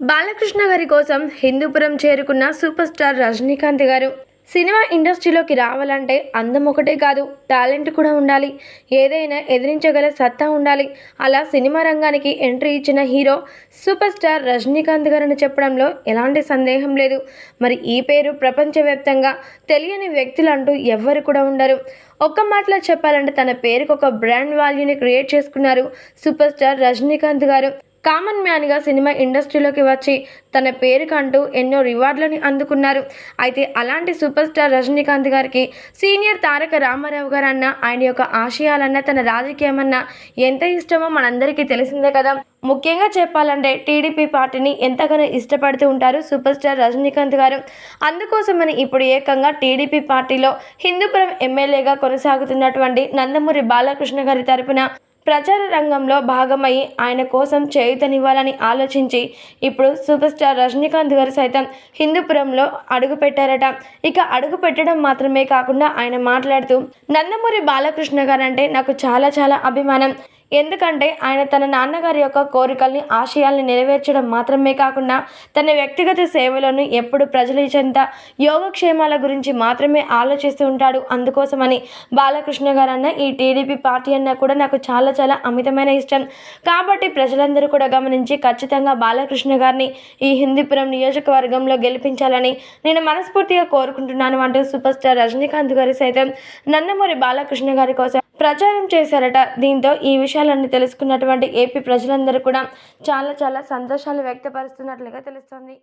బాలకృష్ణ గారి కోసం హిందూపురం చేరుకున్న సూపర్ స్టార్ రజనీకాంత్ గారు. సినిమా ఇండస్ట్రీలోకి రావాలంటే అందం ఒకటే కాదు టాలెంట్ కూడా ఉండాలి. ఏదైనా ఎదిరించగల సత్తా ఉండాలి. అలా సినిమా రంగానికి ఎంట్రీ ఇచ్చిన హీరో సూపర్ స్టార్ రజనీకాంత్ గారని చెప్పడంలో ఎలాంటి సందేహం లేదు. మరి ఈ పేరు ప్రపంచవ్యాప్తంగా తెలియని వ్యక్తులు అంటూ ఎవ్వరు కూడా ఉండరు. ఒక్క మాటలో చెప్పాలంటే తన పేరుకు ఒక బ్రాండ్ వాల్యూని క్రియేట్ చేసుకున్నారు సూపర్ స్టార్ రజనీకాంత్ గారు. కామన్ మ్యాన్గా సినిమా ఇండస్ట్రీలోకి వచ్చి తన పేరుకంటూ ఎన్నో రివార్డులని అందుకున్నారు. అయితే అలాంటి సూపర్ స్టార్ రజనీకాంత్ గారికి సీనియర్ తారక రామారావు గారు అన్న ఆయన యొక్క ఆశయాలన్న తన రాజకీయమన్నా ఎంత ఇష్టమో మనందరికీ తెలిసిందే కదా. ముఖ్యంగా చెప్పాలంటే టీడీపీ పార్టీని ఎంతగానో ఇష్టపడుతూ ఉంటారు సూపర్ స్టార్ రజనీకాంత్ గారు. అందుకోసమని ఇప్పుడు ఏకంగా టీడీపీ పార్టీలో హిందూపురం ఎమ్మెల్యేగా కొనసాగుతున్నటువంటి నందమూరి బాలకృష్ణ గారి తరపున ప్రచార రంగంలో భాగమై ఆయన కోసం చేయుతనివ్వాలని ఆలోచించి ఇప్పుడు సూపర్ స్టార్ రజనీకాంత్ గారు సైతం హిందూపురంలో అడుగు పెట్టారట ఇక అడుగు పెట్టడం మాత్రమే కాకుండా ఆయన మాట్లాడుతూ నందమూరి బాలకృష్ణ గారు అంటే నాకు చాలా చాలా అభిమానం. ఎందుకంటే ఆయన తన నాన్నగారి యొక్క కోరికల్ని ఆశయాల్ని నెరవేర్చడం మాత్రమే కాకుండా తన వ్యక్తిగత సేవలను ఎప్పుడు ప్రజల చెంత యోగక్షేమాల గురించి మాత్రమే ఆలోచిస్తూ ఉంటాడు. అందుకోసమని బాలకృష్ణ గారు అన్న ఈ టీడీపీ పార్టీ అన్న కూడా నాకు చాలా చాలా అమితమైన ఇష్టం. కాబట్టి ప్రజలందరూ కూడా గమనించి ఖచ్చితంగా బాలకృష్ణ గారిని ఈ హిందీపురం నియోజకవర్గంలో గెలిపించాలని నేను మనస్ఫూర్తిగా కోరుకుంటున్నాను. అంటూ సూపర్ స్టార్ రజనీకాంత్ గారి సైతం నందమూరి బాలకృష్ణ గారి కోసం ప్రచారం చేశారట. దీంతో ఈ విషయాలన్నీ తెలుసుకున్నటువంటి ఏపీ ప్రజలందరూ కూడా చాలా చాలా సంతోషాలు వ్యక్తపరుస్తున్నట్లుగా తెలుస్తోంది.